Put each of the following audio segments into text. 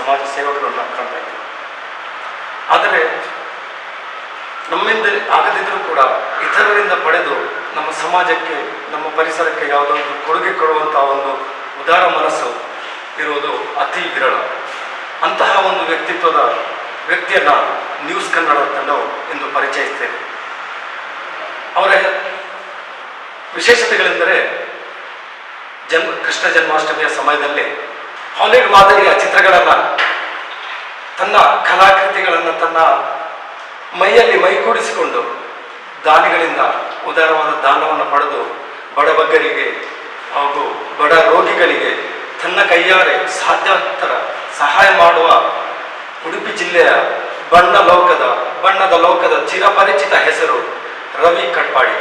ಸಮಾಜ ಸೇವಕರನ್ನು ಕಾಣ್ತಾ ಇದ್ದೀವಿ ಆದರೆ ನಮ್ಮಿಂದ ಆಗದಿದ್ದರೂ ಕೂಡ ಇತರರಿಂದ ಪಡೆದು ನಮ್ಮ ಸಮಾಜಕ್ಕೆ, ನಮ್ಮ ಪರಿಸರಕ್ಕೆ ಯಾವುದೊಂದು ಕೊಡುಗೆ ಕೊಡುವಂತಹ ಒಂದು ಉದಾರ ಮನಸ್ಸು ಇರುವುದು ಅತಿ ವಿರಳ. ಅಂತಹ ಒಂದು ವ್ಯಕ್ತಿತ್ವದ ವ್ಯಕ್ತಿಯನ್ನು ನ್ಯೂಸ್ ಕನ್ನಡ ತಂಡವು ಎಂದು ಪರಿಚಯಿಸ್ತೇವೆ. ಅವರ ವಿಶೇಷತೆಗಳೆಂದರೆ ಜನ್ಮ ಕೃಷ್ಣ ಜನ್ಮಾಷ್ಟಮಿಯ ಸಮಯದಲ್ಲಿ ಹಾಲಿವುಡ್ ಮಾದರಿಯ ಚಿತ್ರಗಳನ್ನು ತನ್ನ ಕಲಾಕೃತಿಗಳನ್ನು ತನ್ನ ಮೈಯಲ್ಲಿ ಮೈಗೂಡಿಸಿಕೊಂಡು ದಾನಿಗಳಿಂದ ಉದಾರವಾದ ದಾನವನ್ನು ಪಡೆದು ಬಡಬಗ್ಗರಿಗೆ ಹಾಗೂ ಬಡ ರೋಗಿಗಳಿಗೆ ತನ್ನ ಕೈಯಾರೆ ಸಾಧ್ಯ ಸಹಾಯ ಮಾಡುವ ಉಡುಪಿ ಜಿಲ್ಲೆಯ ಬಣ್ಣ ಲೋಕದ, ಬಣ್ಣದ ಲೋಕದ ಚಿರಪರಿಚಿತ ಹೆಸರು ರವಿ ಕಟ್ಪಾಡಿ.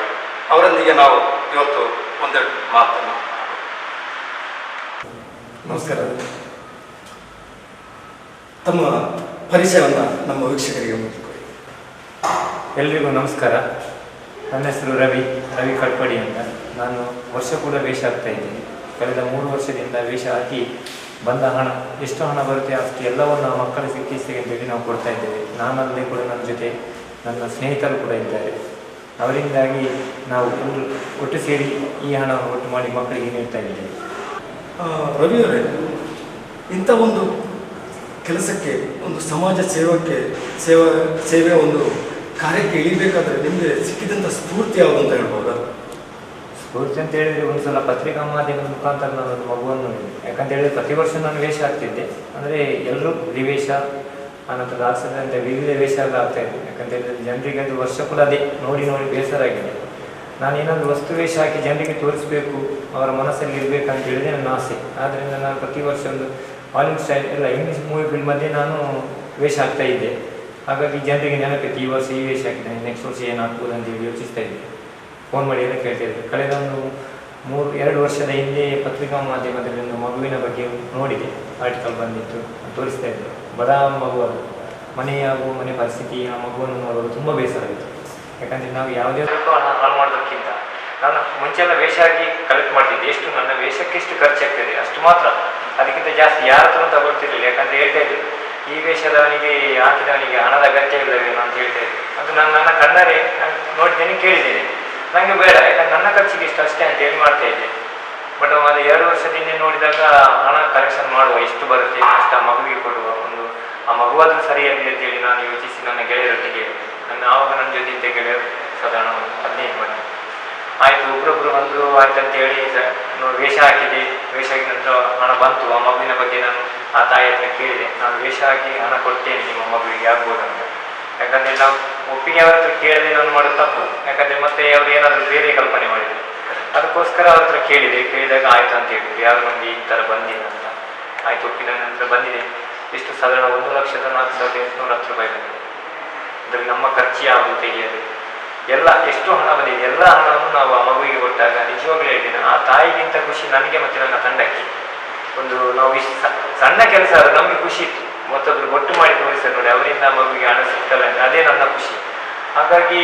ಅವರೊಂದಿಗೆ ನಾವು ಇವತ್ತು ಒಂದೆರಡು ಮಾತನ್ನು ನಮಸ್ಕಾರ. ತಮ್ಮ ಪರಿಚಯವನ್ನು ನಮ್ಮ ವೀಕ್ಷಕರಿಗೆ ಮಾಡಿಕೊಡಿ ಎಲ್ರಿಗೂ ನಮಸ್ಕಾರ. ನನ್ನ ಹೆಸರು ರವಿ ರವಿ ಕಟ್ಪಡಿ ಅಂತ. ನಾನು ವರ್ಷ ಕೂಡ ವೇಷ ಆಗ್ತಾ ಇದ್ದೀನಿ. ಕಳೆದ ಮೂರು ವರ್ಷದಿಂದ ವೇಷ ಹಾಕಿ ಬಂದ ಹಣ ಎಷ್ಟು ಹಣ ಬರುತ್ತೆ ಅಷ್ಟು ಎಲ್ಲವನ್ನು ನಾವು ಮಕ್ಕಳ ಚಿಕಿತ್ಸೆಗೆ ಅಂತೇಳಿ ನಾವು ಕೊಡ್ತಾ ಇದ್ದೇವೆ. ನಾನಲ್ಲೇ ಕೂಡ ನನ್ನ ಜೊತೆ ನನ್ನ ಸ್ನೇಹಿತರು ಕೂಡ ಇದ್ದಾರೆ. ಅವರಿಂದಾಗಿ ನಾವು ಒಟ್ಟು ಸೇರಿ ಈ ಹಣವನ್ನು ಒಟ್ಟು ಮಾಡಿ ಮಕ್ಕಳಿಗೆ ನೀಡ್ತಾ ಇದ್ದೇವೆ. ರವಿಯವರೇ ಇಂಥ ಒಂದು ಕೆಲಸಕ್ಕೆ, ಒಂದು ಸಮಾಜ ಸೇವಕ್ಕೆ, ಸೇವಾ ಸೇವೆ ಒಂದು ಕಾರ್ಯಕ್ಕೆ ಇಳಿಬೇಕಾದ್ರೆ ನಿಮಗೆ ಸಿಕ್ಕಿದಂಥ ಸ್ಫೂರ್ತಿ ಯಾವುದು ಅಂತ ಹೇಳ್ಬೋದಾ? ಸ್ಫೂರ್ತಿ ಅಂತ ಹೇಳಿದ್ರೆ ಒಂದು ಸಲ ಪತ್ರಿಕಾ ಮಾಧ್ಯಮದ ಮುಖಾಂತರ ನಾನು ಒಂದು ಮಗುವನ್ನು ಯಾಕಂತ ಹೇಳಿದ್ರೆ ಪ್ರತಿ ವರ್ಷ ನಾನು ವೇಷ ಆಗ್ತಿದ್ದೆ ಅಂದರೆ ಎಲ್ಲರೂ ವೇಷ ಅನಂತರ ದಾಸದಂತೆ ವಿವಿಧ ವೇಷಗಳು ಆಗ್ತಾ ಇದ್ದೆ. ಯಾಕಂತ ಹೇಳಿದ್ರೆ ಜನರಿಗೆ ಅದು ವರ್ಷ ಕೂಡ ಅದೇ, ನೋಡಿ ನೋಡಿ ಬೇಸರ ಆಗಿದೆ. ನಾನು ಏನಾದರೂ ವಸ್ತು ವೇಷ ಹಾಕಿ ಜನರಿಗೆ ತೋರಿಸಬೇಕು, ಅವರ ಮನಸ್ಸಲ್ಲಿ ಇರಬೇಕಂತ ಹೇಳಿದ್ರೆ ನನ್ನ ಆಸೆ. ಆದ್ದರಿಂದ ನಾನು ಪ್ರತಿ ವರ್ಷ ಒಂದು ಹಾಲಿವುಡ್ ಸ್ಟೈಲ್ ಎಲ್ಲ ಇಂಗ್ಲೀಷ್ ಮೂವಿ ಫಿಲ್ಮ್ ಮಧ್ಯೆ ನಾನು ವೇಷ ಆಗ್ತಾ ಇದ್ದೆ. ಹಾಗಾಗಿ ಜನರಿಗೆ ನೆನಪಿತ್ತು, ಈ ವರ್ಷ ಈ ವೇಷ ಹಾಕಿದ್ದೇನೆ ನೆಕ್ಸ್ಟ್ ವರ್ಷ ಏನಾಗ್ಬೋದು ಅಂತ ಹೇಳಿ ಯೋಚಿಸ್ತಾ ಇದ್ದೆ. ಫೋನ್ ಮಾಡಿ ಎಲ್ಲ ಕೇಳ್ತಾ ಇದ್ದೆ. ಕಳೆದ ಒಂದು ಮೂರು, ಎರಡು ವರ್ಷದ ಹಿಂದೆ ಪತ್ರಿಕಾ ಮಾಧ್ಯಮದಲ್ಲಿ ಒಂದು ಮಗುವಿನ ಬಗ್ಗೆ ನೋಡಿದೆ. ಆರ್ಟಿಕಲ್ ಬಂದಿತ್ತು ತೋರಿಸ್ತಾ ಇದ್ದೆ. ಬಡ ಮಗು ಅದು. ಮನೆ ಹಾಗೂ ಮನೆ ಪರಿಸ್ಥಿತಿ, ಆ ಮಗುವನ್ನು ನೋಡೋದು ತುಂಬ ಬೇಸರ ಆಯಿತು. ಯಾಕಂದರೆ ನಾವು ಯಾವುದೇ ಹಣ ಹಾಳು ಮಾಡೋದಕ್ಕಿಂತ ನಾನು ಮುಂಚೆ ಎಲ್ಲ ವೇಷ ಹಾಕಿ ಕಲೆಕ್ಟ್ ಮಾಡ್ತಿದ್ದೆ. ಎಷ್ಟು ನನ್ನ ವೇಷಕ್ಕೆ ಎಷ್ಟು ಖರ್ಚಾಗ್ತದೆ? ಅಷ್ಟು ಮಾತ್ರ. ಅದಕ್ಕಿಂತ ಜಾಸ್ತಿ ಯಾರ ಹತ್ರ ತಗೊಳ್ತಿರ್ಲಿಲ್ಲ. ಯಾಕಂದ್ರೆ ಹೇಳ್ತಾ ಇದ್ರು. ಈ ವೇಷದವನಿಗೆ ಹಾಕಿದವನಿಗೆ ಹಣದ ಅಗತ್ಯವಿಲ್ಲವೇನೋ ಅಂತ ಹೇಳ್ತಾ ಇದ್ರು. ಅದು ನಾನು, ನನ್ನ ಕಣ್ಣಾರೆ. ನಾನು ನೋಡಿದ್ದೇನೆ ಕೇಳಿದ್ದೇನೆ. ನನಗೆ ಬೇಡ. ಯಾಕಂದ್ರೆ ನನ್ನ ಖರ್ಚಿಗೆ ಇಷ್ಟು ಅಷ್ಟೇ ಅಂತ ಹೇಳಿ ಮಾಡ್ತಾ ಇದ್ದೆ. ಬಟ್ ಅದು ಎರಡು ವರ್ಷದಿಂದ ನೋಡಿದಾಗ ಹಣ ಕಲೆಕ್ಷನ್ ಮಾಡುವ ಎಷ್ಟು ಬರುತ್ತೆ, ಅಷ್ಟು ಆ ಮಗುವಿಗೆ ಕೊಡುವ ಒಂದು, ಆ ಮಗುವಾದ್ರೂ ಸರಿಯಾಗಿದೆ ಅಂತ ಹೇಳಿ ನಾನು ಯೋಚಿಸಿ ನನ್ನ ಗೆಳೆಯರೊಟ್ಟಿಗೆ ನನ್ನ ಆವಾಗ ನನ್ನ ಜೊತೆ ಇದ್ದ ಗೆಳೆಯರು ಸಾಧಾರಣ ಹದಿನೈದು ಮಂದಿ. ಆಯ್ತು, ಒಬ್ರೊಬ್ರು ಬಂದರು ಆಯ್ತು ಅಂತ ಹೇಳಿ ಸ- ನೋಡಿ ವೇಷ ಹಾಕಿದೆ. ವೇಷ ನಂತರ ಹಣ ಬಂತು. ಆ ಮಗುವಿನ ಬಗ್ಗೆ ನಾನು ಆ ತಾಯಿ ಹತ್ರ ಕೇಳಿದೆ. ನಾನು ವೇಷ ಹಾಕಿ ಹಣ ಕೊಡ್ತೇನೆ, ನಿಮ್ಮ ಮಗುವಿಗೆ ಆಗ್ಬೋದು ಅಂತ. ಯಾಕಂದ್ರೆ ನಾವು ಒಪ್ಪಿಗೆ ಅವ್ರ ಹತ್ರ ಕೇಳದೆ ನಾನು ಮಾಡೋದು ತಪ್ಪು. ಯಾಕಂದ್ರೆ ಮತ್ತೆ ಅವ್ರು ಏನಾದರೂ ಬೇರೆ ಕಲ್ಪನೆ ಮಾಡಿದ್ರು. ಅದಕ್ಕೋಸ್ಕರ ಅವ್ರ ಹತ್ರ ಕೇಳಿದೆ. ಕೇಳಿದಾಗ ಆಯ್ತು ಅಂತ ಹೇಳಿದ್ರು. ಯಾರು ನಮಗೆ ಈ ಥರ ಬಂದಿಲ್ಲ ಅಂತ. ಆಯ್ತು, ಒಪ್ಪಿದ ನಂತರ ಬಂದಿದೆ. ಎಷ್ಟು ಸಾಧಾರಣ ಒಂದು ಲಕ್ಷದ ನಾಲ್ಕು ಸಾವಿರದ ಎಂಟುನೂರ ಹತ್ತು ರೂಪಾಯಿ ಬಂದಿದೆ. ಅದರಲ್ಲಿ ನಮ್ಮ ಖರ್ಚು ಯಾವುದು ತೆಗೆಯದು ಎಲ್ಲ ಎಷ್ಟು ಹಣ ಬಂದಿದೆ ಎಲ್ಲ ಹಣವನ್ನು ನಾವು ಆ ಮಗುವಿಗೆ ಕೊಟ್ಟಾಗ ನಿಜವಾಗ್ಲೂ ಹೇಳ್ತೀನಿ ಆ ತಾಯಿಗಿಂತ ಖುಷಿ ನನಗೆ ಮತ್ತು ನನ್ನ ತಂಡಕ್ಕೆ. ಒಂದು ನಾವು ಇಷ್ಟು ಸಣ್ಣ ಕೆಲಸ ಆದ್ರೆ ನಮಗೆ ಖುಷಿ ಇತ್ತು. ಮತ್ತೊಬ್ರು ಒಟ್ಟು ಮಾಡಿ ತೋರಿಸ್ತಾರೆ ನೋಡಿ ಅವರಿಂದ ಮಗುವಿಗೆ ಹಣ ಸಿಗ್ತಲ್ಲ ಅಂತ ಅದೇ ನನ್ನ ಖುಷಿ. ಹಾಗಾಗಿ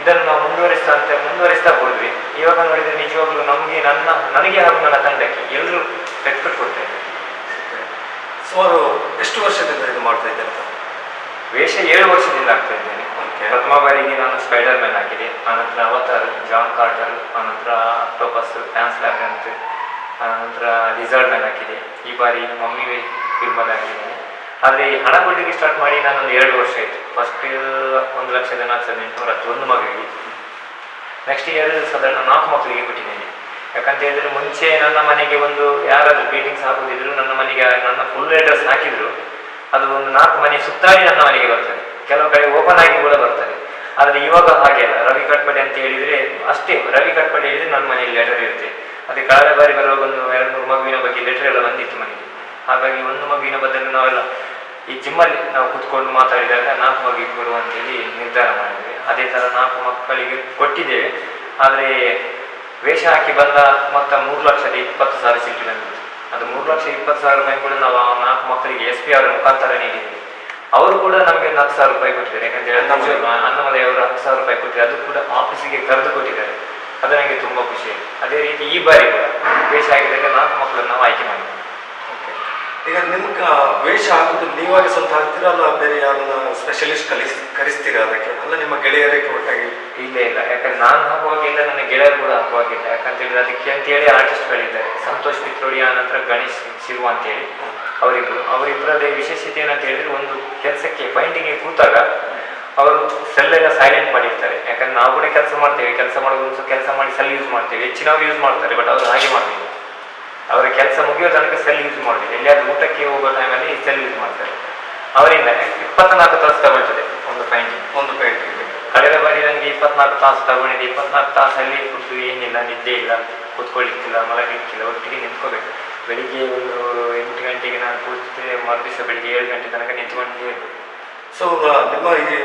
ಇದನ್ನು ನಾವು ಮುಂದುವರಿಸ್ತಾ ಅಂತ ಮುಂದುವರಿಸ್ತಾ ಹೋದ್ವಿ. ಇವಾಗ ನೋಡಿದ್ರೆ ನಿಜವಾಗ್ಲೂ ನಮಗೆ ನನ್ನ ನನಗೆ ಹಾಗೂ ನನ್ನ ತಂಡಕ್ಕೆ ಎಲ್ಲರೂ ರೆಸ್ಪೆಕ್ಟ್ ಕೊಡ್ತಾ ಇದ್ದಾರೆ. ಸುಮಾರು ಎಷ್ಟು ವರ್ಷದಿಂದ ಇದು ಮಾಡ್ತಾ ಇದ್ದಾರೆ? ವೇಷ ಏಳು ವರ್ಷದಿಂದ ಆಗ್ತಾ ಇದ್ದೇನೆ ಪ್ರಥಮ ಬಾರಿಗೆ ನಾನು ಸ್ಪೈಡರ್ ಮ್ಯಾನ್ ಹಾಕಿದೆ. ಆನಂತರ ಅವತಾರ್ ಜಾನ್ ಕಾರ್ಟರ್ ಆನಂತರ ಆಕ್ಟೋಪಸ್ ಡ್ಯಾನ್ಸ್ ಅಂತ ಆನಂತರ ಲಿಸರ್ಡ್ ಮ್ಯಾನ್ ಹಾಕಿದೆ. ಈ ಬಾರಿ ಮಮ್ಮಿ ಫಿಲ್ಮಲ್ಲಿ ಹಾಕಿದ್ದೇನೆ. ಆದರೆ ಈ ಹಣ ಕೊಡಲಿಕ್ಕೆ ಸ್ಟಾರ್ಟ್ ಮಾಡಿ ನಾನೊಂದು ಎರಡು ವರ್ಷ ಆಯಿತು. ಫಸ್ಟ್ ಒಂದು ಲಕ್ಷದ ನಾಲ್ಕು ಸಾವಿರದ ಎಂಟುನೂರ ಒಂದು ಮಗುವಿಗೆ. ನೆಕ್ಸ್ಟ್ ಇಯರ್ ಸಾಧಾರಣ ನಾಲ್ಕು ಮಕ್ಕಳಿಗೆ ಕೊಟ್ಟಿದ್ದೇನೆ. ಯಾಕಂತ ಹೇಳಿದ್ರೆ ಮುಂಚೆ ನನ್ನ ಮನೆಗೆ ಒಂದು ಯಾರಾದರೂ ಬೀಟಿಂಗ್ಸ್ ಹಾಕೋದಿದ್ರು, ನನ್ನ ಮನೆಗೆ ನನ್ನ ಫುಲ್ ಅಡ್ರೆಸ್ ಹಾಕಿದ್ರು. ಅದು ಒಂದು ನಾಲ್ಕು ಮನೆ ಸುತ್ತಾಡಿ ನನ್ನ ಮನೆಗೆ ಬರ್ತದೆ. ಕೆಲವು ಕಡೆ ಓಪನ್ ಆಗಿ ಕೂಡ ಬರ್ತದೆ. ಆದರೆ ಇವಾಗ ಹಾಗೆ ಅಲ್ಲ. ರವಿ ಕಟ್ಪಡೆ ಅಂತ ಹೇಳಿದ್ರೆ ಅಷ್ಟೇ. ರವಿ ಕಟ್ಪಡೆ ಹೇಳಿದ್ರೆ ನನ್ನ ಮನೆಯಲ್ಲಿ ಲೆಟರ್ ಇರುತ್ತೆ. ಅದೇ ಕಳೆದ ಬಾರಿ ಬರುವಾಗ ಒಂದು ಎರಡು ಮೂರು ಮಗುವಿನ ಬಗ್ಗೆ ಲೆಟರ್ ಎಲ್ಲ ಬಂದಿತ್ತು ಮನೆಗೆ. ಹಾಗಾಗಿ ಒಂದು ಮಗುವಿನ ಬದಲು ನಾವೆಲ್ಲ ಈ ಜಿಮ್ಮಲ್ಲಿ ನಾವು ಕುತ್ಕೊಂಡು ಮಾತಾಡಿದಾಗ ನಾಲ್ಕು ಮಗುವಿಗೆ ಕೊಡು ಅಂತೇಳಿ ನಿರ್ಧಾರ ಮಾಡಿದ್ವಿ. ಅದೇ ಥರ ನಾಲ್ಕು ಮಕ್ಕಳಿಗೆ ಕೊಟ್ಟಿದ್ದೇವೆ. ಆದರೆ ವೇಷ ಹಾಕಿ ಬಂದ ಮೊತ್ತ ಮೂರು ಲಕ್ಷದ ಇಪ್ಪತ್ತು ಸಾವಿರ ಸಿಲ್ಟಿ ಬಂದಿತ್ತು ಅದು ಮೂರು ಲಕ್ಷ ಇಪ್ಪತ್ತು ಸಾವಿರ ರೂಪಾಯಿ ಕೂಡ ನಾವು ನಾಲ್ಕು ಮಕ್ಕಳಿಗೆ ಎಸ್ ಪಿ ಅವರ ಮುಖಾಂತರ ನೀಡಿದ್ದೀವಿ ಅವರು ಕೂಡ ನಮಗೆ ಒಂದು ಹತ್ತು ಸಾವಿರ ರೂಪಾಯಿ ಕೊಟ್ಟಿದ್ದಾರೆ ಯಾಕಂದ್ರೆ. ಅನ್ನಮಲೈ ಅವರು ಹತ್ತು ಸಾವಿರ ರೂಪಾಯಿ ಕೊಟ್ಟಿದ್ದಾರೆ ಅದು ಕೂಡ ಆಫೀಸಿಗೆ ಕರೆದು ಕೊಟ್ಟಿದ್ದಾರೆ ಅದು ನನಗೆ ತುಂಬಾ ಖುಷಿ ಆಯಿತು ಅದೇ ರೀತಿ ಈ ಬಾರಿ ಕೂಡ ಆಗಿದ್ದಾಗ ನಾಲ್ಕು ಮಕ್ಕಳನ್ನು ನಾವು ಆಯ್ಕೆ Okay. ಈಗ ನಿಮ್ಗೆ ವೇಷ ಹಾಕೋದು ನೀವಾಗಿ ಸ್ವಂತ ಹಾಕ್ತೀರಾ ಅಲ್ಲ ಬೇರೆ ಯಾರನ್ನ ಸ್ಪೆಷಲಿಸ್ಟ್ ಕಲಿಸ್, ಕರೆಸ್ತೀರಾ ಅದಕ್ಕೆ? ಅಲ್ಲ ನಿಮ್ಮ ಗೆಳೆಯರಿಗೆ ಒಟ್ಟಾಗಿ? ಇಲ್ಲ ಇಲ್ಲ. ಯಾಕಂದ್ರೆ ನಾನು ಹಾಕುವಾಗಿಲ್ಲ ನನ್ನ ಗೆಳೆಯರು ಕೂಡ ಹಾಕುವಾಗಿಲ್ಲ ಯಾಕಂತ ಹೇಳಿದ್ರೆ ಅದಕ್ಕೆ ಅಂತೇಳಿ ಆರ್ಟಿಸ್ಟ್ಗಳಿದ್ದಾರೆ ಸಂತೋಷ್ ಪಿತ್ರೋಡಿ ನಂತರ ಗಣೇಶ್ ಶಿವ ಅಂತೇಳಿ ಅವರಿಬ್ರು. ಅವರಿಬ್ಬರದೇ ವಿಶೇಷತೆ ಏನಂತ ಹೇಳಿದ್ರೆ ಒಂದು ಕೆಲಸಕ್ಕೆ ಬೈಂಡಿಂಗ್ ಕೂತಾಗ ಅವರು ಸೆಲ್ಲೆಲ್ಲ ಸೈಲೆಂಟ್ ಮಾಡಿರ್ತಾರೆ. ಯಾಕಂದ್ರೆ ನಾವು ಕೂಡ ಕೆಲಸ ಮಾಡ್ತೇವೆ. ಕೆಲಸ ಮಾಡೋದು ಕೆಲಸ ಮಾಡಿ ಸೆಲ್ ಯೂಸ್ ಮಾಡ್ತೇವೆ. ಹೆಚ್ಚಿನವ್ರು ಯೂಸ್ ಮಾಡ್ತಾರೆ ಬಟ್ ಅವರು ಹಾಗೆ ಮಾಡಲಿಲ್ಲ. ಅವರ ಕೆಲಸ ಮುಗಿಯೋ ತನಕ ಸೆಲ್ ಯೂಸ್ ಮಾಡಿ ಎಲ್ಲಿಯಾದ್ರೂ ಊಟಕ್ಕೆ ಹೋಗೋ ಟೈಮಲ್ಲಿ ಸೆಲ್ ಯೂಸ್ ಮಾಡ್ತಾರೆ. ಅವರಿಂದ ಇಪ್ಪತ್ನಾಲ್ಕು ತಾಸು ತಗೊಳ್ತದೆ ಒಂದು ಪೈಂಟ್ ಒಂದು ಪೈಂಟ್ ಕಳೆದ ಬಾರಿ ನನಗೆ ಇಪ್ಪತ್ನಾಲ್ಕು ತಾಸು ತಗೊಂಡಿದೆ ಇಪ್ಪತ್ನಾಲ್ಕು ತಾಸಲ್ಲಿ ಫುಡ್ ಏನಿಲ್ಲ ನಿದ್ದೆ ಇಲ್ಲ ಕೂತ್ಕೊಳ್ಳಿಕ್ಕಿಲ್ಲ ಮಲಗಲಿಕ್ಕಿಲ್ಲ. ಒಟ್ಟಿಗೆ ನಿಂತ್ಕೋಬೇಕು. ಬೆಳಿಗ್ಗೆ ಒಂದು ಎಂಟು ಗಂಟೆಗೆ ನಾನು ಕೂತಿದ್ರೆ ಮರುದಿವಸ ಬೆಳಿಗ್ಗೆ ಏಳು ಗಂಟೆ ತನಕ ನಿಂತ್ಕೊಂಡೇ ಇರ್ಬೇಕು. ಸೊ ನಿಮ್ಮ ಈ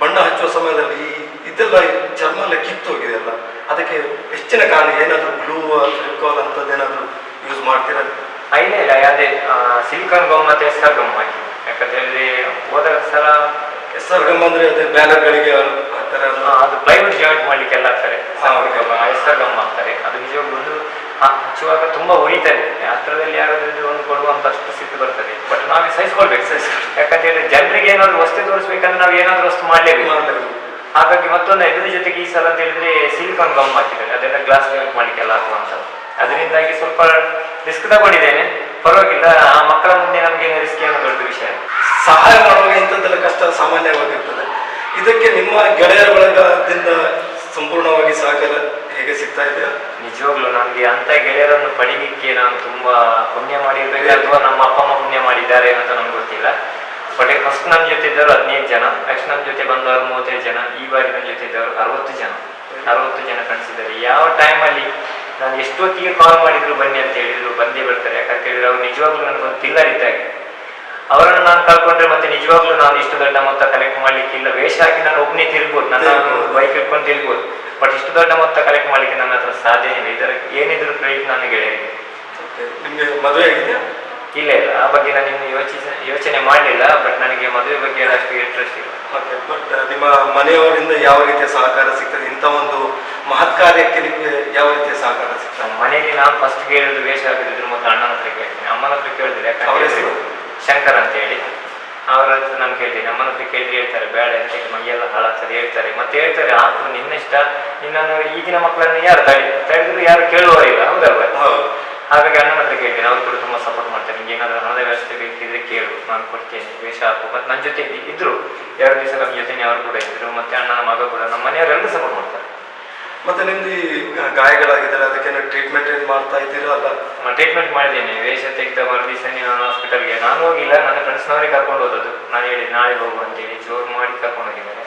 ಬಣ್ಣ ಹಚ್ಚುವ ಸಮಯದಲ್ಲಿ ಈ ಇದೆಲ್ಲ ಚರ್ಮ ಎಲ್ಲ ಕಿತ್ತೋಗಿದೆ ಅಲ್ಲ. ಅದಕ್ಕೆ ಹೆಚ್ಚಿನ ಕಾರಣ ಏನಾದರೂ ಗ್ಲೂ ಫೆವಿಕಾಲ್ ಅಂಥದ್ದೇನಾದರೂ ಯೂಸ್ ಮಾಡ್ತೀರಾ? ಐನೇ ಇಲ್ಲ ಇಲ್ಲ ಅದೇ ಸಿಲಿಕಾನ್ ಗಮ್ ಮತ್ತೆ ಎಸ್ಆರ್ ಗಮ್ ಹಾಕಿ. ಯಾಕಂದ್ರೆ ಹೋದ ಸಲ ಎಸ್ ಆರ್ ಗಮ್ ಅಂದ್ರೆ ಅದೇ ಬ್ಯಾನರ್ಗಳಿಗೆ ಆ ಥರ ಅದು ಪ್ಲೈವುಡ್ ಜಾಯಿಂಟ್ ಮಾಡ್ಲಿಕ್ಕೆ ಎಲ್ಲ ಹಾಕ್ತಾರೆ. ಎಸ್ ಎಸ್ಆರ್ ಗಮ್ ಹಾಕ್ತಾರೆ. ಅದು ನಿಜವಾಗ್ಲೂ ಒಂದು ಹಚ್ಚುವಾಗ ತುಂಬಾ ಉರಿತಾರೆ ಹತ್ರದಲ್ಲಿ ಯಾರಾದ್ರೂ ಒಂದು ಕೊಡುವಂತ ಅಷ್ಟು ಸಿಟ್ಟು ಬರ್ತದೆ. ಬಟ್ ನಾವೇ ಸಹಿಸ್ಕೊಳ್ಬೇಕು. ಯಾಕಂತ ಹೇಳಿದ್ರೆ ಜನರಿಗೆ ಏನಾದ್ರು ವಸ್ತು ತೋರಿಸ್ಬೇಕಂದ್ರೆ ನಾವು ಏನಾದ್ರು ವಸ್ತು ಮಾಡ್ಲೇಬೇಕು. ಮಾಡ್ಲೇಬೇಕು. ಹಾಗಾಗಿ ಮತ್ತೊಂದು ಇದ್ರ ಜೊತೆಗೆ ಈ ಸಲ ಅಂತ ಹೇಳಿದ್ರೆ ಸಿಲಿಕಾನ್ ಗಮ್ ಹಾಕಿದ್ದಾರೆ. ಅದೆಲ್ಲ ಗ್ಲಾಸ್ ಜಾಯಿಂಟ್ ಮಾಡ್ಲಿಕ್ಕೆ ಎಲ್ಲ ಹಾಕುವಂಥದ್ದು ಅದರಿಂದಾಗಿ ಸ್ವಲ್ಪ ರಿಸ್ಕ್ ತಗೊಂಡಿದ್ದೇನೆ. ಪರವಾಗಿಲ್ಲ ಆ ಮಕ್ಕಳ ಮುಂದೆ ನಮ್ಗೆ ರಿಸ್ಕ್ ಏನೋ ದೊಡ್ಡ ವಿಷಯ ಸಹಾಯ ಮಾಡುವಾಗ ಇಂಥದ್ದೆಲ್ಲ ಕಷ್ಟ ಸಾಮಾನ್ಯವಾಗಿರ್ತದೆ. ಇದಕ್ಕೆ ನಿಮ್ಮ ಗೆಳೆಯರ ಬಳಗದಿಂದ ಸಂಪೂರ್ಣವಾಗಿ ಸಹಕಾರ ಹೇಗೆ ಸಿಗ್ತಾ ಇದೆ? ನಿಜವಾಗ್ಲೂ ನಮ್ಗೆ ಅಂತ ಗೆಳೆಯರನ್ನು ಪಡಿಲಿಕ್ಕೆ ನಾನು ತುಂಬಾ ಪುಣ್ಯ ಮಾಡಿರ್ಬೇಕು? ಅಥವಾ ನಮ್ಮ ಅಪ್ಪ ಅಮ್ಮ ಪುಣ್ಯ ಮಾಡಿದ್ದಾರೆ ಅಂತ ನಮ್ಗೆ ಗೊತ್ತಿಲ್ಲ. ಬಟ್ ಫಸ್ಟ್ ನನ್ನ ಜೊತೆ ಇದ್ದವರು ಹದಿನೈದು ಜನ ನೆಕ್ಸ್ಟ್ ನನ್ನ ಜೊತೆ ಬಂದವರು ಮೂವತ್ತೈದು ಜನ ಈ ಬಾರಿ ನನ್ನ ಜೊತೆ ಇದ್ದವರು ಅರವತ್ತು ಜನ ಅರವತ್ತು ಜನ ಕಾಣಿಸಿದ್ದಾರೆ. ಯಾವ ಟೈಮಲ್ಲಿ ನಾನು ಎಷ್ಟೊತ್ತಿಗೆ ಕಾಲ್ ಮಾಡಿದ್ರು ಬನ್ನಿ ಅಂತ ಹೇಳಿದ್ರು ಬಂದೇ ಬರ್ತಾರೆ. ಯಾಕಂತ ಹೇಳಿದ್ರೆ ಅವ್ರು ನಿಜವಾಗ್ಲೂ ನನಗೊಂದು ಪಿಲ್ಲರ್ ಇದ್ದಾಗೆ ಅವರನ್ನು ನಾನು ಕಳ್ಕೊಂಡ್ರೆ ಮತ್ತೆ ನಿಜವಾಗ್ಲೂ ನಾನು ಇಷ್ಟು ದೊಡ್ಡ ಮೊತ್ತ ಕಲೆಕ್ಟ್ ಮಾಡ್ಲಿಕ್ಕಿಲ್ಲ ವೇಷ ಆಗಿ ನಾನು ಒಬ್ಬನೇ ತಿರ್ಬೋದು ನನ್ನ. ಬೈಕ್ ಇಟ್ಕೊಂಡು ತಿರ್ಬೋದು ಬಟ್ ಇಷ್ಟು ದೊಡ್ಡ ಮೊತ್ತ ಕಲೆಕ್ಟ್ ಮಾಡ್ಲಿಕ್ಕೆ ನನ್ನ ಹತ್ರ ಸಾಧ್ಯ ಇಲ್ಲ. ಇದರ ಏನಿದ್ರು ಕ್ರೆಡಿಟ್ ನನ್ನ ಗೆಳೆಯರಿಗೆ. ನಿಮಗೆ ಮದುವೆ ಆಗಿದೆಯಾ? ಇಲ್ಲ ಇಲ್ಲ. ಆ ಬಗ್ಗೆ ನಾನು ಇನ್ನು ಯೋಚಿಸ ಯೋಚನೆ ಮಾಡಲಿಲ್ಲ ಬಟ್ ನನಗೆ ಮದುವೆ ಬಗ್ಗೆ ಅಷ್ಟು ಇಂಟ್ರೆಸ್ಟ್ ಇಲ್ಲ. ಓಕೆ ಬಟ್ ನಿಮ್ಮ ಮನೆಯವರಿಂದ ಯಾವ ರೀತಿಯ ಸಹಕಾರ ಸಿಗ್ತದೆ? ಇಂಥ ಒಂದು ಮಹತ್ ಕಾರ್ಯಕ್ಕೆ ನಿಮಗೆ ಯಾವ ರೀತಿಯ ಸಹಕಾರ ಸಿಗ್ತದೆ? ಮನೆಯಲ್ಲಿ ನಾನು ಫಸ್ಟ್ ಕೇಳಿದ್ರು ವೇಷ ಹಾಕಿದ್ರು ಮತ್ತು ಅಣ್ಣನ ಹತ್ರ ಕೇಳ್ತೀನಿ ಅಮ್ಮನ ಹತ್ರ ಕೇಳಿದ್ರೆ? ಅವ್ರ ಹೆಸರು? ಶಂಕರ್ ಅಂತ ಹೇಳಿ. ಅವರ ಹತ್ರ ನಾನು ಕೇಳ್ತೀನಿ ಅಮ್ಮನ ಹತ್ರ ಕೇಳಿದ್ರೆ ಹೇಳ್ತಾರೆ ಬೇಡ ಅಂತ ಮೈಯೆಲ್ಲ ಹಾಳಾಗ್ತದೆ ಹೇಳ್ತಾರೆ. ಮತ್ತೆ ಹೇಳ್ತಾರೆ ಆತು ನಿನ್ನ ಇಷ್ಟ ನಿನ್ನನ್ನು ಈಗಿನ ಮಕ್ಕಳನ್ನು ಯಾರು ತಡಿ ತಡೆದ್ರು ಯಾರು ಕೇಳುವವರಿಲ್ಲ? ಹೌದಲ್ವ? ಹೌದು. ಹಾಗಾಗಿ ಅಣ್ಣನ ಹತ್ರ ಕೇಳಿದೆ ಅವ್ರು ಕೂಡ ತುಂಬಾ ಸಪೋರ್ಟ್ ಮಾಡ್ತಾರೆ ನಿಮ್ಗೆ ಏನಾದರೂ ಹಣದ ವ್ಯವಸ್ಥೆ ಬೇಕಿದ್ರೆ ಕೇಳು. ನಾನು ಕೊಡ್ತೇನೆ. ವೇಷ ಹಾಕು. ಮತ್ತೆ ನನ್ನ ಜೊತೆ ಇದ್ರು. ಎರಡು ದಿವಸ ನಮ್ಮ ಜೊತೆ ಅವರು ಕೂಡ ಇದ್ರು. ಮತ್ತೆ ಅಣ್ಣನ ಮಗ ಕೂಡ ನಮ್ಮ ಮನೆಯವರೆಲ್ಲರೂ ಸಪೋರ್ಟ್ ಮಾಡ್ತಾರೆ. ಮತ್ತೆ ನಿಮ್ದು ಈ ಗಾಯಗಳಾಗಿದ್ದಾರೆ. ಅದಕ್ಕೆ ಟ್ರೀಟ್ಮೆಂಟ್ ಏನು ಮಾಡ್ತಾ ಇದ್ದೀರಾ ಅಲ್ಲ? ಟ್ರೀಟ್ಮೆಂಟ್ ಮಾಡಿದ್ದೇನೆ. ವೇಷ ತೆಗೆದ ಮರುದಿವಸ ನಾನು ಹಾಸ್ಪಿಟಲ್ಗೆ ನಾನು ಹೋಗಿಲ್ಲ. ನನ್ನ ಫ್ರೆಂಡ್ಸ್ನವರೇ ಕರ್ಕೊಂಡು ಹೋದದ್ದು. ನಾನು ಹೇಳಿ ನಾಳೆ ಹೋಗು ಅಂತೇಳಿ. ಜೋರು ಮಾಡಿ ಕರ್ಕೊಂಡು ಹೋಗಿದ್ದಾರೆ.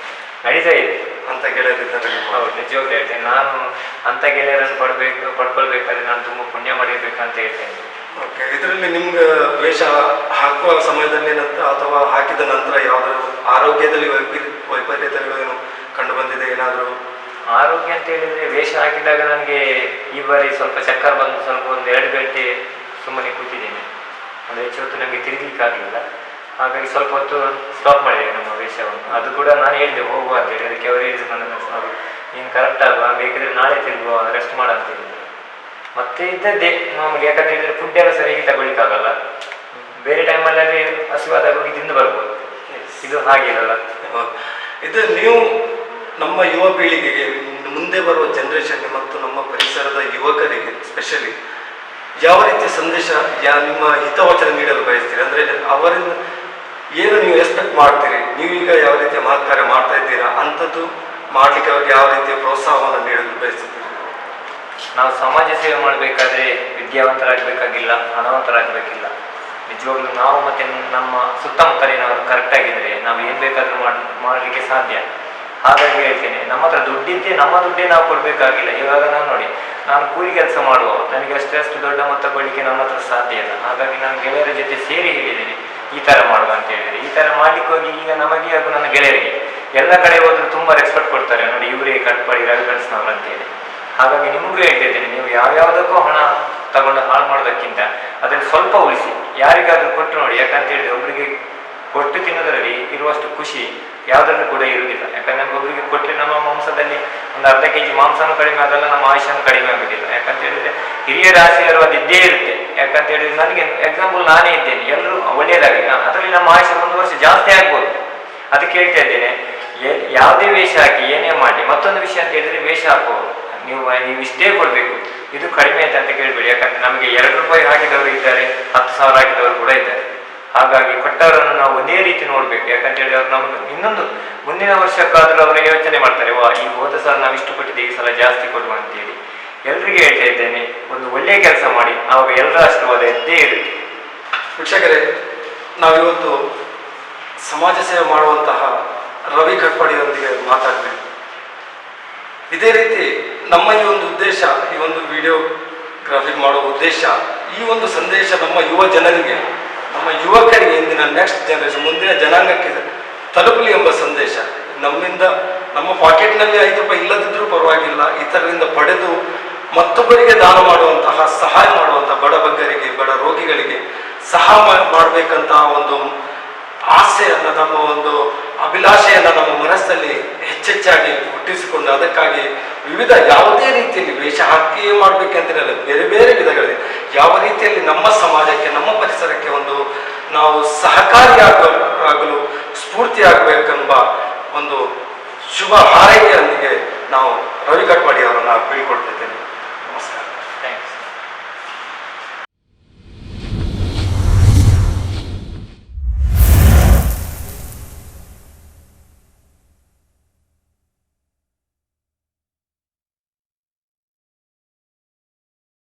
ನಡೀತಾ ಇದೆ. ಅಂತ ಗೆಳೆಯರಿದ್ದಾರೆ ಹೌದು ನಿಜವಾಗ್ಲೂ ಹೇಳ್ತೇನೆ. ನಾನು ಅಂತ ಗೆಳೆಯರನ್ನು ಪಡ್ಬೇಕು ಪಡ್ಕೊಳ್ಬೇಕಾದ್ರೆ ನಾನು ತುಂಬ ಪುಣ್ಯ ಮಾಡಿರ್ಬೇಕಂತ ಹೇಳ್ತೇನೆ. ಓಕೆ ಇದರಲ್ಲಿ ನಿಮ್ಗೆ ವೇಷ ಹಾಕುವ ಸಮಯದಲ್ಲಿ ನಂತರ ಅಥವಾ ಹಾಕಿದ ನಂತರ ಯಾವ್ದಾದ್ರು ಆರೋಗ್ಯದಲ್ಲಿ ವೈಪರಿ ವೈಪರೀತ್ಯಗಳೇನು ಕಂಡು ಬಂದಿದೆ ಏನಾದರೂ? ಆರೋಗ್ಯ ಅಂತ ಹೇಳಿದ್ರೆ ವೇಷ ಹಾಕಿದಾಗ ನನಗೆ ಈ ಬಾರಿ ಸ್ವಲ್ಪ ಚಕ್ಕರ್ ಬಂದು ಸ್ವಲ್ಪ ಒಂದು ಎರಡು ಗಂಟೆ ಸುಮ್ಮನೆ ಕೂತಿದ್ದೇನೆ. ಅಂದರೆ ಹೆಚ್ಚು ಹೊತ್ತು ನನಗೆ ತಿರುಗಲಿಕ್ಕಾಗಲಿಲ್ಲ. ಹಾಗಾಗಿ ಸ್ವಲ್ಪ ಹೊತ್ತು ಸ್ಟಾಪ್ ಮಾಡಿದೆ ನಮ್ಮ ವಿಷಯವನ್ನು. ಅದು ಕೂಡ ನಾನು ಹೇಳಿದೆ ಹೋಗುವ ಅಂತ ಹೇಳಿ. ಅದಕ್ಕೆ ಅವರು ಹೇಳಿದ್ರು ನನ್ನ ಅವರು ನೀನು ಕರೆಕ್ಟ್ ಆಗುವ. ಬೇಕಿದ್ರೆ ನಾಳೆ ತಿರುಗುವ ರೆಸ್ಟ್ ಮಾಡ ಅಂತ ಹೇಳಿದ್ರು. ಮತ್ತೆ ಇದ್ದದ್ದೇ ನಮಗೆ ಯಾಕಂತ ಹೇಳಿದ್ರೆ ಫುಡ್ ಎಲ್ಲ ಸರಿಯಾಗಿ ತಗೊಳ್ಳಿಕ್ಕಾಗಲ್ಲ. ಬೇರೆ ಟೈಮಲ್ಲಿ ಅದೇ ಹಸಿವಾದಾಗ ಹೋಗಿ ತಿಂದು ಬರ್ಬೋದು. ಇದು ಹಾಗಿರಲ್ಲ ಇದು ನೀವು ನಮ್ಮ ಯುವ ಪೀಳಿಗೆಗೆ ಮುಂದೆ ಬರುವ ಜನರೇಷನ್ಗೆ ಮತ್ತು ನಮ್ಮ ಪರಿಸರದ ಯುವಕರಿಗೆ ಸ್ಪೆಷಲಿ ಯಾವ ರೀತಿಯ ಸಂದೇಶ ಯಾ ನಿಮ್ಮ ಹಿತವಚನ ನೀಡಲು ಬಯಸ್ತೀರಿ? ಅಂದರೆ ಅವರಿಂದ ಏನು ನೀವು ಎಕ್ಸ್ಪೆಕ್ಟ್ ಮಾಡ್ತೀರಿ? ನೀವು ಈಗ ಯಾವ ರೀತಿಯ ಮಹತ್ಕಾರ್ಯ ಮಾಡ್ತಾ ಇದ್ದೀರಾ? ಅಂಥದ್ದು ಮಾಡಲಿಕ್ಕೆ ಅವ್ರಿಗೆ ಯಾವ ರೀತಿಯ ಪ್ರೋತ್ಸಾಹವನ್ನು ನೀಡಲು ಬಯಸುತ್ತೀರಿ? ನಾವು ಸಮಾಜ ಸೇವೆ ಮಾಡಬೇಕಾದ್ರೆ ವಿದ್ಯಾವಂತರಾಗಬೇಕಾಗಿಲ್ಲ, ಹಣವಂತರಾಗಬೇಕಿಲ್ಲ. ನಿಜವಾಗ್ಲೂ ನಾವು ಮತ್ತೆ ನಮ್ಮ ಸುತ್ತಮುತ್ತಲಿನವರು ಕರೆಕ್ಟ್ ಆಗಿದ್ರೆ ನಾವು ಏನು ಬೇಕಾದ್ರೂ ಮಾಡ್, ಮಾಡಲಿಕ್ಕೆ ಸಾಧ್ಯ. ಹಾಗಾಗಿ ಹೇಳ್ತೇನೆ, ನಮ್ಮ ಹತ್ರ ದುಡ್ಡಿದ್ದೇ ನಮ್ಮ ದುಡ್ಡೇ ನಾವು ಕೊಡಬೇಕಾಗಿಲ್ಲ. ಇವಾಗ ನಾನು ನೋಡಿ, ನಾನು ಕೂಲಿ ಕೆಲಸ ಮಾಡುವ ನನಗೆ ಅಷ್ಟೇ ಅಷ್ಟು ದೊಡ್ಡ ಮೊತ್ತ ಕೊಡಲಿಕ್ಕೆ ನಮ್ಮ ಹತ್ರ ಸಾಧ್ಯ ಇಲ್ಲ. ಹಾಗಾಗಿ ನಾನು ಗೆಳೆಯರ ಜೊತೆ ಸೇರಿ ಹೇಳಿದ್ದೇನೆ. ಈ ಥರ ಮಾಡುವ ಅಂತ ಹೇಳಿದ್ರೆ, ಈ ಥರ ಮಾಡ್ಲಿಕ್ಕೆ ಹೋಗಿ ಈಗ ನಮಗೆ ಅದು ನನ್ನ ಗೆಳೆಯರಿಗೆ. ಎಲ್ಲ ಕಡೆ ಹೋದ್ರು ತುಂಬ ರೆಸ್ಪೆಕ್ಟ್ ಕೊಡ್ತಾರೆ. ನೋಡಿ, ಇವರೇ ಕಟ್ಪಾಡಿ ಅಂತ ಅಂತೇಳಿ ಹಾಗಾಗಿ ನಿಮಗೂ ಹೇಳ್ತಿದ್ದೇನೆ ನೀವು ಯಾವ್ಯಾವುದಕ್ಕೂ ಹಣ ತಗೊಂಡು ಹಾಳು ಮಾಡೋದಕ್ಕಿಂತ ಅದನ್ನು ಸ್ವಲ್ಪ ಉಳಿಸಿ. ಯಾರಿಗಾದ್ರೂ ಕೊಟ್ಟು ನೋಡಿ, ಯಾಕಂತ ಹೇಳಿದ್ರೆ ಒಬ್ಬರಿಗೆ ಕೊಟ್ಟು ತಿನ್ನೋದ್ರಲ್ಲಿ ಇರುವಷ್ಟು ಖುಷಿ ಯಾವುದರಲ್ಲೂ ಕೂಡ ಇರುವುದಿಲ್ಲ. ಯಾಕಂದ್ರೆ ಒಬ್ಬರಿಗೆ ಕೊಟ್ಟರೆ ನಮ್ಮ ಮಾಂಸದಲ್ಲಿ ಒಂದು ಅರ್ಧ ಕೆ ಜಿ ಮಾಂಸನೂ ಕಡಿಮೆ ಆಗಲ್ಲ ನಮ್ಮ ಆಯುಷ್ಯನೂ ಕಡಿಮೆ ಆಗೋದಿಲ್ಲ ಯಾಕಂತ ಹೇಳಿದ್ರೆ ಹಿರಿಯರ ಆಶೀರ್ವಾದ ಇದ್ದೇ ಇರುತ್ತೆ. ಯಾಕಂತ ಹೇಳಿದ್ರೆ ನನಗೆ ಎಕ್ಸಾಂಪಲ್ ನಾನೇ ಇದ್ದೇನೆ. ಎಲ್ಲರೂ ಒಳ್ಳೆಯದಾಗಲಿ. ಅದರಲ್ಲಿ ನಮ್ಮ ಆಯುಷ್ಯ ಒಂದು ವರ್ಷ ಜಾಸ್ತಿ ಆಗ್ಬೋದು. ಅದಕ್ಕೆ ಹೇಳ್ತಾ ಇದ್ದೇನೆ. ಯಾವುದೇ ವೇಷ ಹಾಕಿ ಏನೇ ಮಾಡಿ ಮತ್ತೊಂದು ವಿಷಯ ಅಂತ ಹೇಳಿದ್ರೆ ವೇಷ ಹಾಕೋ ನೀವು ನೀವು ಇಷ್ಟೇ ಕೊಡಬೇಕು. ಇದು ಕಡಿಮೆ ಆಯ್ತು ಅಂತ ಕೇಳಬೇಡಿ. ಯಾಕಂದ್ರೆ ನಮಗೆ ಎರಡು ರೂಪಾಯಿ ಹಾಕಿದವರು ಇದ್ದಾರೆ, ಹತ್ತು ಸಾವಿರ ಹಾಕಿದವರು ಕೂಡ ಇದ್ದಾರೆ. ಹಾಗಾಗಿ ಕೊಟ್ಟವರನ್ನು ನಾವು ಒಂದೇ ರೀತಿ ನೋಡ್ಬೇಕು. ಯಾಕಂತ ಹೇಳಿ ಅವ್ರು ನಮ್ಗೆ ಇನ್ನೊಂದು ಮುಂದಿನ ವರ್ಷಕ್ಕಾದ್ರೂ ಅವರು ಯೋಚನೆ ಮಾಡ್ತಾರೆ. ವಾ ಈ ಹೋದ ಸಲ ನಾವು ಇಷ್ಟು ಕೊಟ್ಟಿದ್ದೀವಿ, ಈ ಸಲ ಜಾಸ್ತಿ ಕೊಡುವ ಅಂತೇಳಿ. ಎಲ್ರಿಗೆ ಹೇಳ್ತಾ ಇದ್ದೇನೆ, ಒಂದು ಒಳ್ಳೆಯ ಕೆಲಸ ಮಾಡಿ, ಆವಾಗ ಎಲ್ಲರ ಆಶೀರ್ವಾದ ಇದ್ದೇ ಇರುತ್ತೆ. ವೀಕ್ಷಕರೇ, ನಾವಿವತ್ತು ಸಮಾಜ ಸೇವೆ ಮಾಡುವಂತಹ ರವಿ ಕಟ್ಪಾಡಿಯೊಂದಿಗೆ ಮಾತಾಡಬೇಕು ಇದೇ ರೀತಿ ನಮ್ಮ ಈ ಒಂದು ಉದ್ದೇಶ, ಈ ಒಂದು ವಿಡಿಯೋಗ್ರಾಫಿ ಮಾಡುವ ಉದ್ದೇಶ, ಈ ಒಂದು ಸಂದೇಶ ನಮ್ಮ ಯುವ ಜನರಿಗೆ, ನಮ್ಮ ಯುವಕರಿಗೆ ಇಂದಿನ ನೆಕ್ಸ್ಟ್ ಜನರೇಷನ್ ಮುಂದಿನ ಜನಾಂಗಕ್ಕೆ ತಲುಪಲಿ ಎಂಬ ಸಂದೇಶ. ನಮ್ಮಿಂದ ನಮ್ಮ ಪಾಕೆಟ್ನಲ್ಲಿ ಐದು ರೂಪಾಯಿ ಇಲ್ಲದಿದ್ದರೂ ಪರವಾಗಿಲ್ಲ ಇತರರಿಂದ ಪಡೆದು ಮತ್ತೊಬ್ಬರಿಗೆ ದಾನ ಮಾಡುವಂತಹ, ಸಹಾಯ ಮಾಡುವಂತಹ ಬಡಬಗ್ಗರಿಗೆ ಬಡ ರೋಗಿಗಳಿಗೆ ಸಹಾಯ ಮಾಡಬೇಕಂತಹ ಒಂದು ಆಸೆಯನ್ನ ನಮ್ಮ ಒಂದು ಅಭಿಲಾಷೆಯನ್ನ ನಮ್ಮ ಮನಸ್ಸಲ್ಲಿ ಹೆಚ್ಚೆಚ್ಚಾಗಿ ಹುಟ್ಟಿಸಿಕೊಂಡು ಅದಕ್ಕಾಗಿ ವಿವಿಧ ಯಾವುದೇ ರೀತಿಯಲ್ಲಿ ವೇಷ ಹಾಕಿಯೇ ಮಾಡಬೇಕಂತಿರಲ್ಲ, ಬೇರೆ ಬೇರೆ ವಿಧಗಳಿವೆ ಯಾವ ರೀತಿಯಲ್ಲಿ ನಮ್ಮ ಸಮಾಜಕ್ಕೆ, ನಮ್ಮ ಪರಿಸರಕ್ಕೆ ಒಂದು ನಾವು ಸಹಕಾರಿಯಾಗಲು ಸ್ಫೂರ್ತಿಯಾಗಬೇಕೆಂಬ ಒಂದು ಶುಭ ಹಾರೈಕೆಯೊಂದಿಗೆ ನಾವು ರವಿ ಕಟ್ಪಾಡಿ ಅವರನ್ನು ಬೀಳ್ಕೊಡ್ತಿದ್ದೇನೆ